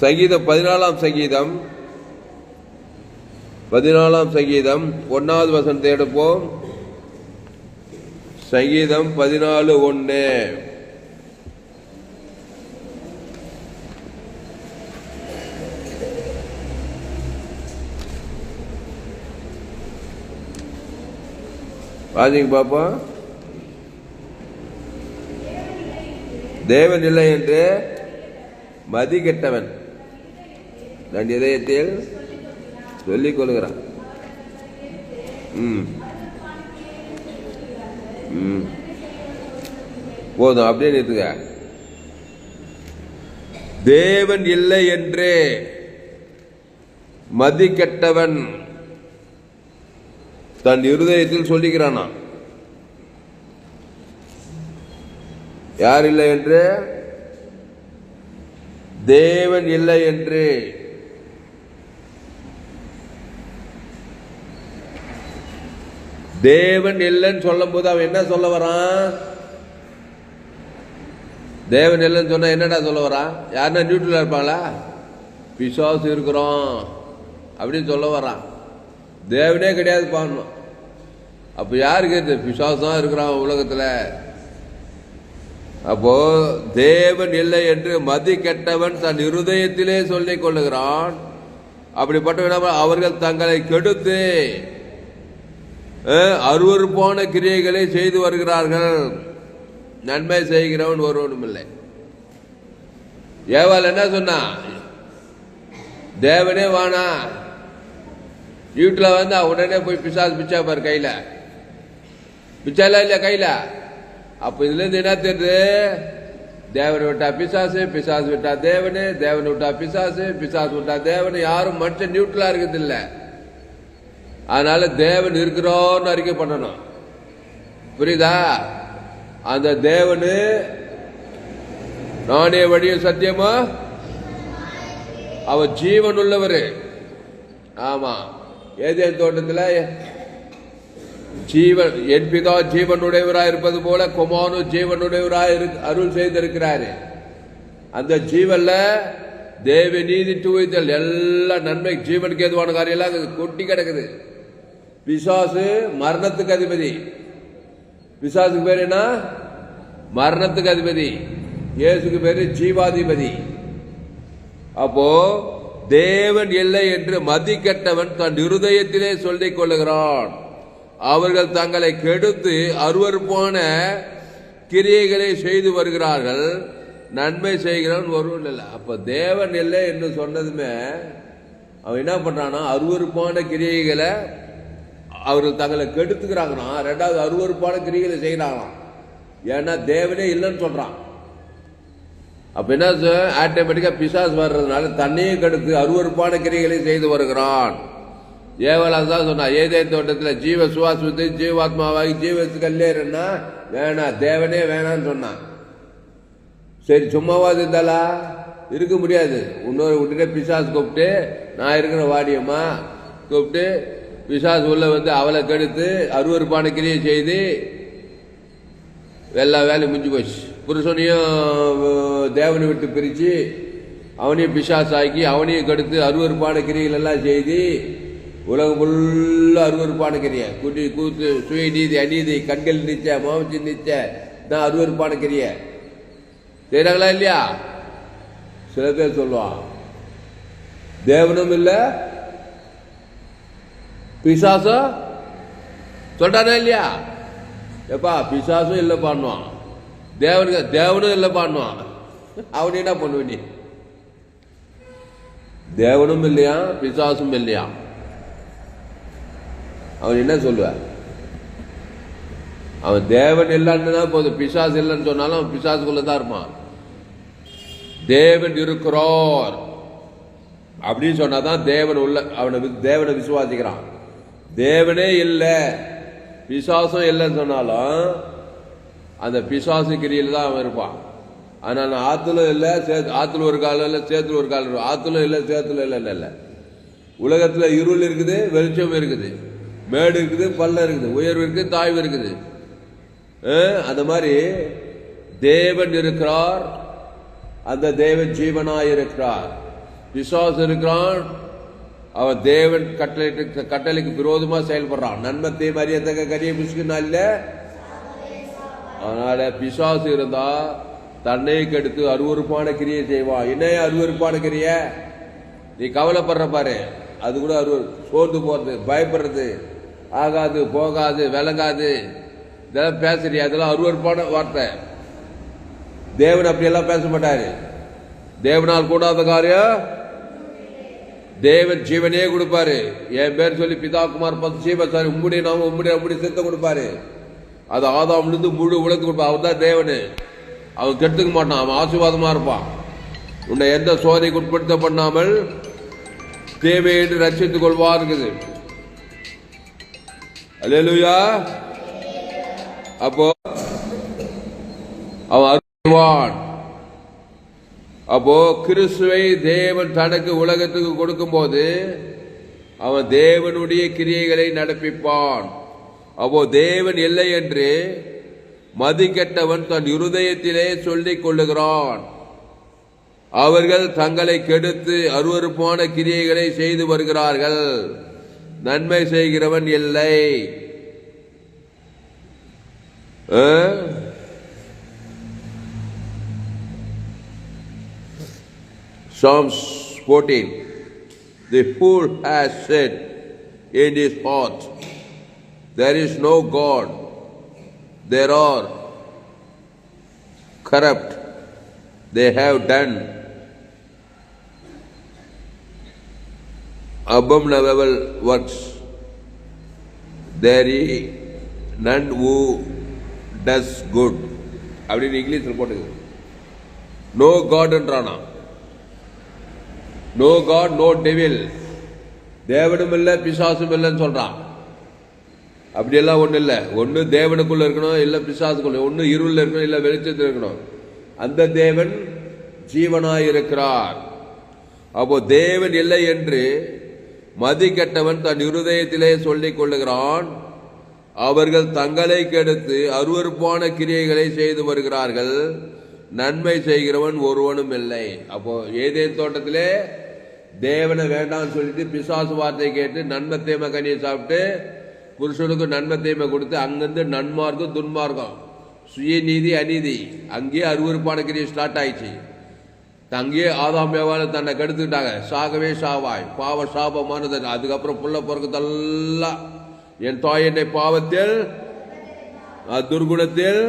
சங்கீதம் பதினாலாம் சங்கீதம். பதினாலாம் சங்கீதம். ஒன்னாவது வசனம் தேடுப்போம் சங்கீதம் பதினாலு ஒன்று பாத்தீங்க பாப்பா. தேவன் இல்லை என்று மதி கெட்டவன் தன் இதயத்தில் சொல்லிக் கொள்கிறான். ம். ம். போதும் அப்படியே நிறுத்துங்க. தேவன் இல்லை என்று மதி கெட்டவன் தன் இருதயத்தில் சொல்லிக்கிறானா யார் இல்லை என்று தேவன் இல்லை என்று தேவன் இல்லைன்னு சொல்லும் போது அவன் என்ன சொல்ல வரான்? தேவன் இல்லைன்னு சொன்னா என்னடா சொல்ல வரான்? யாருன்னா நியூட்ரலா இருப்பாங்களா? பிசாசு இருக்கிறோம் அப்படின்னு சொல்ல வரான். தேவனே கிடையாது பாடணும். அப்ப யாருக்கு? இது பிசாசு தான் இருக்கிறான் உலகத்துல. அப்போ தேவன் இல்லை என்று மதி கெட்டவன் தன் இருதயத்திலே சொல்லிக் கொள்ளுகிறான். அப்படிப்பட்ட அவர்கள் தங்களை கெடுத்து அருவறுப்பான கிரியைகளை செய்து வருகிறார்கள். நன்மை செய்கிறவன் ஒருவனும் இல்லை. ஏவால் என்ன சொன்னா? தேவனே வானா? வீட்டில் வந்தா உடனே போய் பிசாசு பிச்சா பாரு கையில. பிச்சாலா இல்லை கையில? அப்ப இதுல இருந்து என்ன தெரியுது? தேவனை விட்டா பிசாசு பிசாசு விட்டா தேவனு தேவனை விட்டா பிசாசு பிசாசு விட்டா தேவனு. யாரும் மனுஷன் நியூட்ரலா இருக்கிறது இல்ல. அதனால தேவன் இருக்கிறோன்னு அறிக்கை பண்ணணும். புரியுதா? அந்த தேவனு நானே வழியும் சத்தியமா? அவர் ஜீவன் உள்ளவர். ஆமா. ஏதேன் தோட்டத்தில்? ஜீவன் என் பிதா ஜீவனுடையவராய் இருப்பது போல குமானு ஜீவனுடையவராய் இரு- அருள் செய்திருக்கிறாரு. அந்த ஜீவன்ல தேவ நீதி தூய்தல் எல்லா நன்மை ஜீவனுக்கு ஏதுவான காரியம் எல்லாம் கொட்டி கிடக்குது. பிசாசு மரணத்துக்கு அதிபதி. பிசாசுக்கு பேர் என்ன? மரணத்துக்கு அதிபதி. இயேசுக்கு பேரு ஜீவாதிபதி. அப்போ தேவன் இல்லை என்று மதிக்கட்டவன் தன் இருதயத்திலே சொல்லிக் கொள்ளுகிறான். அவர்கள் தங்களை கெடுத்து அருவறுப்பான கிரியைகளை செய்து வருகிறார்கள். நன்மை செய்கிறவன் ஒருவன் இல்லை. அப்ப தேவன் இல்லை என்று சொன்னதுமே அவன் என்ன பண்றானா அருவறுப்பான கிரியைகளை அவர்கள் தங்களை கெடுத்துக்கிறாங்கன்னா ரெண்டாவது அருவறுப்பான கிரியைகளை செய்கிறாங்களாம். ஏன்னா தேவனே இல்லைன்னு சொல்றான். அப்ப என்ன ஆட்டோமேட்டிக்கா பிசாஸ் வர்றதுனால தன்னையும் கெடுத்து அருவறுப்பான கிரிகளை செய்து வருகிறான். ஏவலா தான் சொன்னா ஏதே தோட்டத்தில் ஜீவ சுவாசத்தை ஜீவாத்மாவாகி ஜீவத்துக்கு கல்லேருன்னா வேணாம் தேவனே வேணான்னு சொன்னான் சரி சும்மாவாது இருந்தாலா? இருக்க முடியாது. இன்னொரு உடனே பிசாசு கூப்பிட்டு நான் இருக்கிற வாடியம்மா கூப்பிட்டு பிசாசு உள்ள வந்து அவளை கெடுத்து அருவருப்பான கிரியை செய்து எல்லா வேலையும் முடிஞ்சு போச்சு. புருஷனையும் தேவனை விட்டு பிரித்து அவனையும் பிசாசு ஆக்கி அவனையும் கெடுத்து அருவருப்பான கிரிகள் எல்லாம் செய்து உலகம் ஃபுல்லாக அருவருப்பான கிரிய குடி கூத்து சுய நீதி அநீதி கண்கள் நிச்ச மாமச்சி நிச்ச நான் அருவருப்பான கிரிய செய்கிறாங்களா இல்லையா? சில பேர் சொல்லுவான் தேவனும் இல்லை பிசாசம் சொல்றானா இல்லையா? எப்பா பிசாசும் இல்லை பண்ணுவான் தேவனுக்கு தேவனும் இல்லை பண்ணுவான் அவன் என்ன பண்ணுவ நீ? தேவனும் இல்லையா பிசாசும் இல்லையா? அவன் என்ன சொல்லுவ? அவன் தேவன் இல்லைன்னு தான் போதும். பிசாசு இல்லைன்னு சொன்னாலும் அவன் பிசாசுக்குள்ள தான் இருப்பான். தேவன் இருக்கிறோர். அப்படின்னு சொன்னாதான் தேவன் உள்ள அவனை தேவனை விசுவாசிக்கிறான். தேவனே இல்லை. பிசாசும் இல்லைன்னு சொன்னாலும் அந்த பிசாசு கிரியில் தான் அவன் இருப்பான். ஆனால் நான் ஆத்துல இல்லை சேத்து ஆத்துல ஒரு காலம் இல்லை சேத்துல ஒரு காலம் இருக்கும் ஆத்துல இல்லை சேத்துல இல்லை இல்லை. உலகத்தில் இருள் இருக்குது வெளிச்சம் இருக்குது. மேடு இருக்குது பள்ளம் இருக்குது உயர்வு இருக்குது தாய்வு இருக்குது. அந்த மாதிரி தேவன் இருக்கிறார் அந்த தேவன் ஜீவனாய் இருக்கிறார். விசுவாசம் இருக்கிறான் அவன் தேவன் கட்டளை கட்டளைக்கு விரோதமாக செயல்படுறான். நன்மத்தை மரியாதை கரிய பிசுக்குனா இல்லை? அதனால பிசாசு இருந்தா தன்னை கெடுத்து அருவருப்பான கிரியை செய்வான். என்ன அருவருப்பான கிரிய? நீ கவலைப்படுற பாரு. அது கூட அருவ சோர்ந்து போறது பயப்படுறது. ஆகாது போகாது விளங்காது. இதெல்லாம் பேசுறியா? அதெல்லாம் அருவருப்பான வார்த்தை. தேவன் அப்படியெல்லாம் பேச மாட்டாரு. தேவனால் கூடாத காரியம்? தேவன் ஜீவனே கொடுப்பாரு. என் பேர் சொல்லி பிதா குமார் பத்து சீவசாரி உம்முடைய நாம உம்முடைய உம்முடைய சித்த கொடுப்பாரு. அது ஆதாம்லேருந்து முழு உலகத்து கொடுப்பான் அவன் தான் தேவனு. அவன் கெடுத்துக்க மாட்டான். அவன் ஆசீர்வாதமா இருப்பான். உன்னை எந்த சோதனைக்கு உட்படுத்த பண்ணாமல் தேவையின்றி ரட்சித்துக் கொள்வா இருக்குது அலையலுயா அப்போ அவன் அருள்வான் அப்போ கிறிஸ்துவை தேவன் தனக்கு உலகத்துக்கு கொடுக்கும்போது அவன் தேவனுடைய கிரியைகளை நடப்பிப்பான் அப்போ தேவன் இல்லை என்று மதிக்கெட்டவன் தன் இருதயத்திலே சொல்லிக் கொள்ளுகிறான் அவர்கள் தங்களை கெடுத்து அருவருப்பான கிரியைகளை செய்து வருகிறார்கள் நன்மை செய்கிறவன் இல்லை ஆ? Psalms 14 The fool has said in his heart, There is no God, there are corrupt, they have done abominable works. There is none who does good. அப்படின்னு இங்கிலீஷில் போட்டுக்குது நோ காட்ன்றானா நோ காட் நோ டெவில் தேவனும் இல்லை பிசாசும் இல்லைன்னு சொல்கிறான் அப்படியெல்லாம் ஒன்றும் இல்லை. ஒன்று தேவனுக்குள்ளே இருக்கணும் இல்லை பிசாசுக்குள்ள ஒன்று இருளில் இருக்கணும் இல்லை வெளிச்சத்தில் இருக்கணும். அந்த தேவன் ஜீவனாக இருக்கிறார் அப்போ தேவன் இல்லை என்று மதி கெட்டவன் தன் இருதயத்திலே சொல்லிக் கொள்ளுகிறான். அவர்கள் தங்களை கெடுத்து அருவருப்பான கிரியைகளை செய்து வருகிறார்கள். நன்மை செய்கிறவன் ஒருவனும் இல்லை. அப்போ ஏதேன் தோட்டத்திலே தேவனை வேண்டாம்னு சொல்லிட்டு பிசாசு வார்த்தை கேட்டு நன்மை தேமை கனியை சாப்பிட்டு புருஷனுக்கு நன்மை தேமை கொடுத்து அங்கிருந்து நன்மார்க்கம் துன்மார்க்கம் சுயநீதி அநீதி அங்கேயே அருவருப்பான கிரியை ஸ்டார்ட் ஆயிடுச்சு. அங்கேயே ஆதாமியாவால தன்னை கெடுத்துக்கிட்டாங்க. சாகவே சாவாய். பாவ சாபமானது. அதுக்கப்புறம் புள்ள பிறகுதெல்லாம் என் தாய் என்னை பாவத்தில் துர்குணத்தில்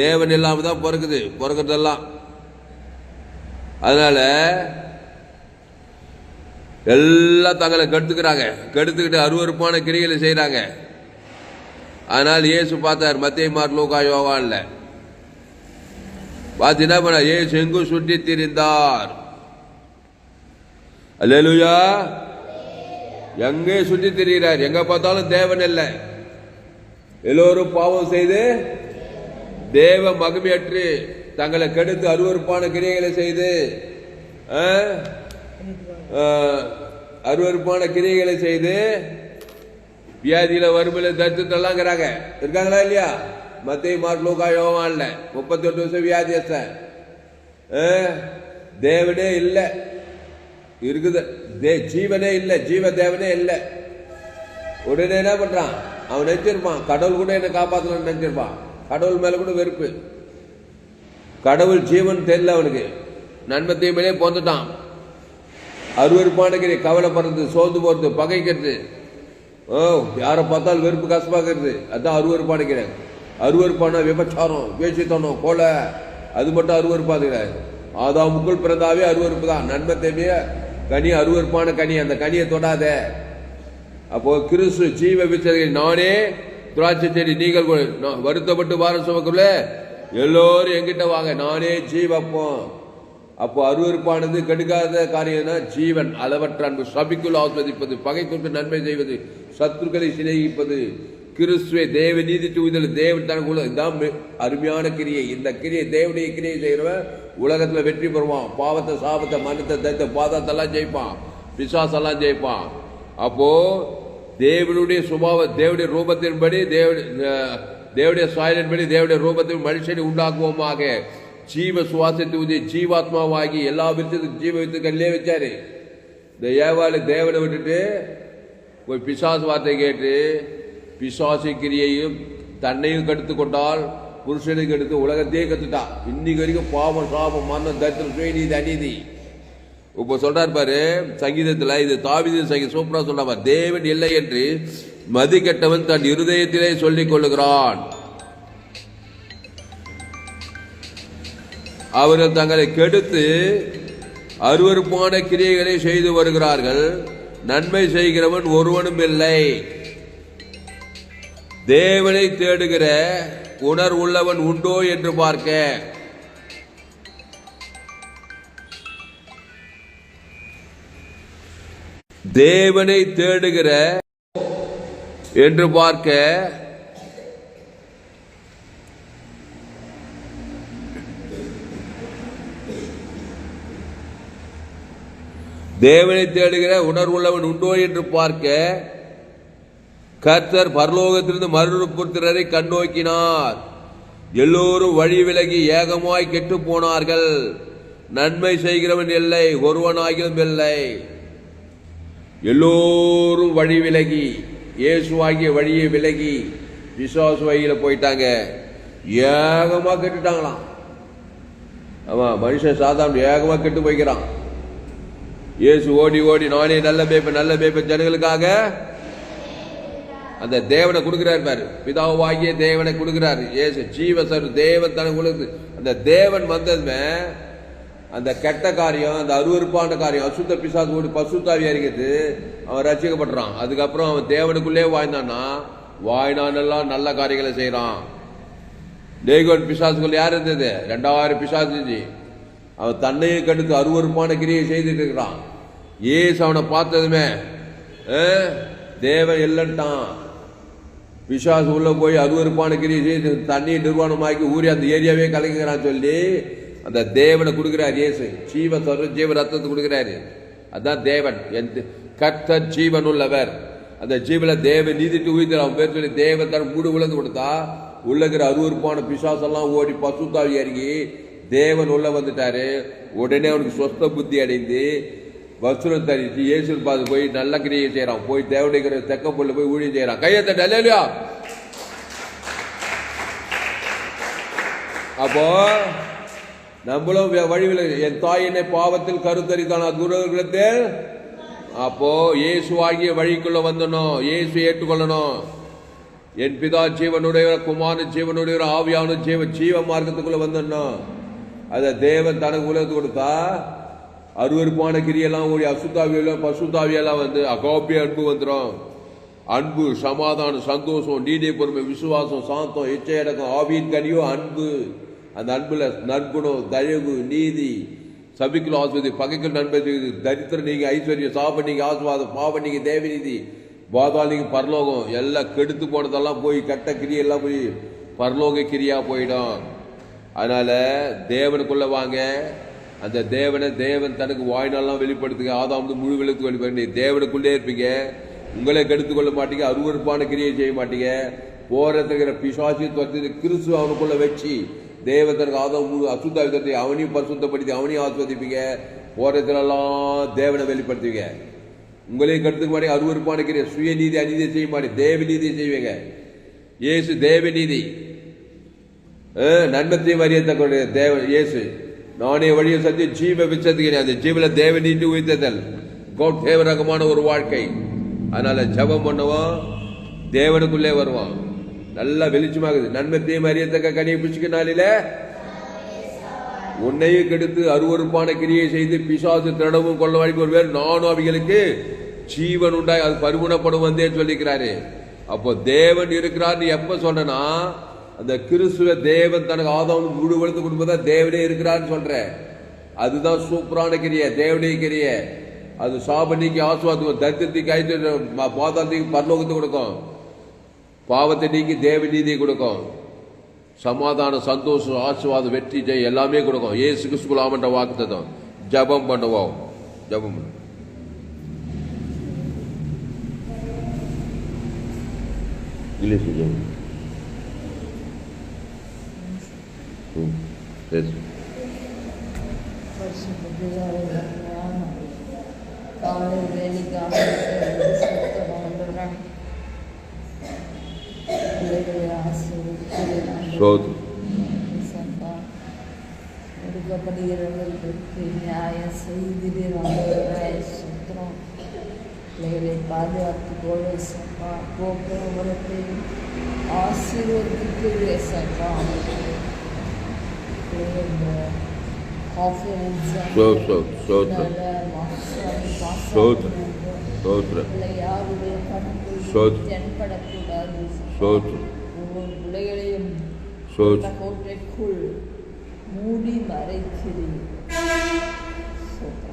தேவன் இல்லாம தான் பிறகுது பிறகுறதெல்லாம் அதனால எல்லாம் தங்களை கெடுத்துக்கிறாங்க. கெடுத்துக்கிட்டு அருவருப்பான கிரிகளை செய்கிறாங்க ஆனால் இயேசு பார்த்தார் மத்திய மார் லூகா யோவான்ல. பார்த்து என்ன பண்ண ஏ செங்கு சுற்றி திரிந்தார் அல்லேலூயா. எங்கே சுற்றி திரிகிறார் எங்க பார்த்தாலும் தேவன் இல்லை. எல்லோரும் பாவம் செய்து தேவ மகிமையற்று தங்களை கெடுத்து அருவருப்பான கிரியைகளை செய்து ஆ, ஆ, அருவருப்பான கிரியைகளை செய்து வியாதியில வறுமையில தரித்திரம்லாங்கிறாங்க இருக்காங்களா இல்லையா? மத்திய மார்க் லூகா யோவான்ல முப்பத்தி எட்டு வருஷம் வியாதியஸ்தன் ஆ, தேவனே இல்லை. இருக்குது. தே ஜீவனே இல்லை. ஜீவ தேவனே இல்லை. உடனே என்ன பண்றான்? அவன் நினைச்சிருப்பான். கடவுள் கூட என்னை காப்பாற்றணும்னு நினைச்சிருப்பான். கடவுள் மேல கூட வெறுப்பு. கடவுள் ஜீவன் தெரியல அவனுக்கு. நன்மை தீமையிலே போந்துட்டான். அருவருப்பான கவலைப்படுறது சோர்ந்து போறது பகைக்கிறது. ஓ யாரை பார்த்தாலும் வெறுப்பு கசப்பாக்குறது. அதான் அருவருப்பான அருவறுப்பான அருவருப்பான விபச்சாரம் வேசித்தனம் கொலை. அது மட்டும் அருவறுப்பா கிடையாது ஆதாமுக்குள் பிறந்தாவே அருவருப்பு தான். நன்மை தேவைய கனி அருவருப்பான கனி. அந்த கனியை தொடாத. அப்போ கிறிஸ்து ஜீவ விச்சதை நானே திராட்சை செடி நீங்கள் வருத்தப்பட்டு வார சுமக்குள்ள எல்லோரும் எங்கிட்ட வாங்க. நானே ஜீவப்போம். அப்போ அருவருப்பானது கெடுக்காத காரியம்னா ஜீவன் அளவற்ற அன்பு. சபிக்குள் ஆஸ்வதிப்பது பகை கொண்டு நன்மை செய்வது சத்துருக்களை சிநேகிப்பது கிறிஸ்துவை தேவ நீதி தூதல் தேவன் தனக்குள்ள இதான் அருமையான கிரியை. இந்த கிரியை தேவனுடைய கிரியை செய்கிறவன் உலகத்தில் வெற்றி பெறுவான். பாவத்தை சாபத்தை மனத்தை தத்த பாதத்தெல்லாம் ஜெயிப்பான். பிசாசெல்லாம் ஜெயிப்பான். அப்போது தேவனுடைய சுபாவ தேவனுடைய ரூபத்தின்படி தேவ தேவடைய சாயலின்படி தேவடைய ரூபத்தில் மனுஷனை உண்டாக்குவோமாக. ஜீவ சுவாசத்தை ஊதி ஜீவாத்மாவாகி எல்லா விருத்தத்துக்கு ஜீவ வித்துக்கள்லே வச்சாரு. இந்த ஏவாளு தேவனை விட்டுட்டு போய் பிசாசு வார்த்தை கேட்டு பிசாசி கிரியையும் தன்னையும் கெடுத்து கொண்டால் புருஷனுக்கு எடுத்து உலகத்தையே கத்துட்டான். இன்னைக்கு வரைக்கும் பாவம் சாபம் மரணம் தரித்திரம் சுயநீதி அநீதி. இப்போ சொல்றார் பாரு சங்கீதத்துல இது தாவித சங்கீத சூப்பரா சொல்றாரு தேவன் இல்லை என்று மதி கெட்டவன் தன் இருதயத்திலே சொல்லிக் கொள்ளுகிறான். அவர்கள் தங்களை கெடுத்து அருவருப்பான கிரியைகளை செய்து வருகிறார்கள். நன்மை செய்கிறவன் ஒருவனும் இல்லை. தேவனை தேடுகிற உணர்வுள்ளவன் உண்டோ என்று பார்க்க. தேவனை தேடுகிற என்று பார்க்க. தேவனை தேடுகிற உணர்வுள்ளவன் உண்டோ என்று பார்க்க. கர்த்தர் பரலோகத்திலிருந்து மறுபுத்திரரை கண்ணோக்கினார். எல்லோரும் வழி விலகி ஏகமாய் கெட்டு போனார்கள். நன்மை செய்கிறவன் இல்லை ஒருவனாகிலும் இல்லை. எல்லோரும் வழி விலகி இயேசுவாகிய வழியை விலகி விசுவாச வழியில் போயிட்டாங்க. ஏகமாக கெட்டுட்டாங்களாம். ஆமாம் மனுஷன் சாதாரண ஏகமாக கெட்டு போய்க்கிறான். இயேசு ஓடி ஓடி நானே நல்ல மேய்ப்பன் நல்ல மேய்ப்பன் ஜனங்களுக்காக அந்த தேவனை கொடுக்கிறார் பாரு. பிதாவாகிய தேவனை கொடுக்கிறார். ஏசு ஜீவசர் தேவன் தனக்கு கொடுக்குது அந்த தேவன் வந்ததுமே அந்த கெட்ட காரியம் அந்த அருவருப்பான காரியம் அசுத்த பிசாசு ஓடி பசுத்தாவி அறிக்கிறது அவன் ரசிக்கப்படுறான் அதுக்கப்புறம் அவன் தேவனுக்குள்ளே வாழ்ந்தான்னா வாய்னானெல்லாம் நல்ல காரியங்களை செய்கிறான் டேகோன் பிசாசுக்குள்ள யார் இருந்தது? ரெண்டாயிரம் பிசாசு இருந்துச்சு. அவன் தன்னையே கடுத்து அருவருப்பான கிரியை செய்துட்டு இருக்கிறான். ஏசு அவனை பார்த்ததுமே "ஆ, தேவன் இல்லைன்ட்டான். பிசாசு உள்ளே போய் அருவருப்பான கிரியை செய்து தண்ணியை நிர்வாணமாக்கி ஊறி அந்த ஏரியாவே கலங்குகிறான்னு சொல்லி அந்த தேவனை கொடுக்குறாரு இயேசு. ஜீவ சொல்ற ஜீவ ரத்தத்தை கொடுக்குறாரு. அதான் தேவன். எந்த கர்த்த ஜீவன் உள்ளவர் அந்த ஜீவன தேவ நீதிட்டு உயிர் அவன் பேர் சொல்லி தேவன் தன் மூடு விழுந்து கொடுத்தா உள்ளகிற அருவறுப்பான பிசாசெல்லாம் ஓடி பசுத்தாவி இறங்கி தேவன் உள்ள வந்துட்டாரு. உடனே அவனுக்கு சொஸ்த புத்தி அடைந்து வசூலம் தரிச்சு இயேசு பார்த்து போய் நல்ல கிரியை செய்யறான் போய் தேவனுங்கிற தெக்க பொருள் போய் ஊழியம் செய்யறான் கையை தட்ட இல்லையா அப்போ நம்மளும் வழிவில் என் தாய் என்னை பாவத்தில் கருத்தரித்தான்? அது அப்போ இயேசு ஆகிய வழிக்குள்ள வந்துடணும் இயேசு ஏற்றுக்கொள்ளணும் என் பிதா ஜீவனுடையவர் குமாரன் ஜீவனுடையவர் ஆவியான ஜீவ ஜீவ மார்க்கத்துக்குள்ள வந்துடணும் அதை தேவன் தனக்கு உலகத்து கொடுத்தா அருவருப்பான கிரியெல்லாம் ஓடி அசுத்தாவியெல்லாம் பசுத்தாவியெல்லாம் வந்து அகோபிய அன்பு வந்துடும் அன்பு சமாதானம் சந்தோஷம் நீடிய பொறுமை விசுவாசம் சாந்தம் இச்சையடக்கம் ஆவியின் கனியோ அன்பு. அந்த அன்புல நற்குணம் தயவு நீதி. சபிக்கல் ஆஸ்வதி பகைக்கல் நண்பது தரித்திரம் நீங்க ஐஸ்வர்யம் சாப நீங்க ஆசுவாதம் பாவ நீங்க தேவநீதி பாதாளிங்க பரலோகம் எல்லாம் கெடுத்து போனதெல்லாம் போய் கெட்ட கிரியெல்லாம் போய் பரலோக கிரியா போயிடும். அதனால தேவனுக்குள்ள வாங்க. அந்த தேவனை தேவன் தனக்கு வாய்நாள்லாம் வெளிப்படுத்துங்க. ஆதாம் வந்து முழு விளக்கு வெளிப்படுத்தி தேவனுக்குள்ளே இருப்பீங்க. உங்களை கெடுத்து கொள்ள மாட்டீங்க. அருவருப்பான கிரியை செய்ய மாட்டீங்க. போறதுக்கிற பிசாசி துவத்தி கிறிஸ்து அவனுக்குள்ள வச்சு தேவதற்கு ஆதாம் முழு அசுத்த விதத்தை அவனையும் பரிசுத்தப்படுத்தி அவனையும் ஆஸ்வதிப்பீங்க போறதுலெல்லாம் தேவனை வெளிப்படுத்துவீங்க. உங்களையும் கருத்துக்கு மாதிரி அருவருப்பான கிரியை சுயநீதி அநீதி செய்ய மாட்டீங்க தேவ நீதியை செய்வீங்க. இயேசு தேவ நீதி நன்மத்தையும் அறியத்தக்க தேவ இயேசு. நானே வழியை சந்தி ஜீவ விச்சத்துக்கு அந்த ஜீவில தேவ நீட்டு உயிர்த்ததல் கோட் தேவ ரகமான ஒரு வாழ்க்கை. அதனால ஜெபம் பண்ணுவான் தேவனுக்குள்ளே வருவான் நல்லா வெளிச்சமாகுது. நன்மத்தையும் அறியத்தக்க கனியை பிடிச்சிக்க நாளில. உன்னையும் கெடுத்து அருவருப்பான கிரியை செய்து பிசாசு திடமும் கொள்ள வழிக்கு ஒரு பேர் நானும் அவைகளுக்கு ஜீவன் உண்டாய். அது பரிமுணப்படும் வந்தே சொல்லிக்கிறாரு. அப்போ தேவன் இருக்கிறார்னு எப்ப சொன்னா அந்த கிறிஸ்துவ தேவன் தனக்கு ஆதாம் முழு வளர்த்து கொடுப்பதா தேவனே இருக்கிறான்னு சொல்றேன் அதுதான் சூப்பரான கிரிய தேவனே கிரிய. அது சாபனிக்கு ஆசுவாத்துக்கும் ஆசுவாதம் தரித்திரத்தை கைத்து பாதாளத்துக்கு பரலோகத்தை கொடுக்கும். பாவத்தை நீக்கி தேவ நீதியை கொடுக்கும். சமாதானம் சந்தோஷம் ஆசுவாதம் வெற்றி ஜெயம் எல்லாமே கொடுக்கும். ஏசு கிறிஸ்துலாமன்ற வாக்குத்தம் ஜெபம் பண்ணுவோம். ஜெபம் இங்கிலீஷ் ஜபம் who says, Shod. ಮೇಲೆ ಪಾದ ಹತ್ತುಕೊಳ್ಳೋ ಸಪ್ಪ ಗೋಪುರ ಹೊರತೆ ಆಶೀರ್ವದಿಕ್ಕಿದೆ ಸಪ್ಪ ஆண்டவரே. ஸ்தோத்திரம் இயேசப்பா, ஒடுக்கப்படுகிறவர்களுக்கு நியாயம் செய்திடீர் ஆண்டவரே. சுத்திரம். பிள்ளைகளை பாதுகாத்துக் கொள்ள சப்பா போக்குவரத்தையும் ஆசீர்வதிக்கிறேன் சப்பா பிள்ளைகள் காஃபிடன்ஸ் ஸ்தோத்திரம் ஸ்தோத்திரம் ஸ்தோத்திரம் ஸ்தோத்திரம் யாருடைய கணக்கு ஸ்தோத்திரம். தென்படக்கூடாது ஸ்தோத்திரம் ஒவ்வொரு பிள்ளைகளையும் ஸ்தோத்திரம் கோட்டைக்குள் மூடி மறைக்கிறேன்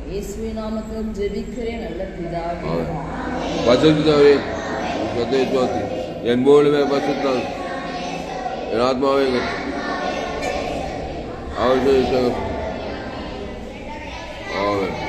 இயேசுவின் நாமத்தில் ஜெபிக்கிறேன் நல்ல பிதாவே பசுத்தாவே சத்தை சோத்தி என் மூலமே பசுத்தான் என் ஆத்மாவே அவர் ஆமென்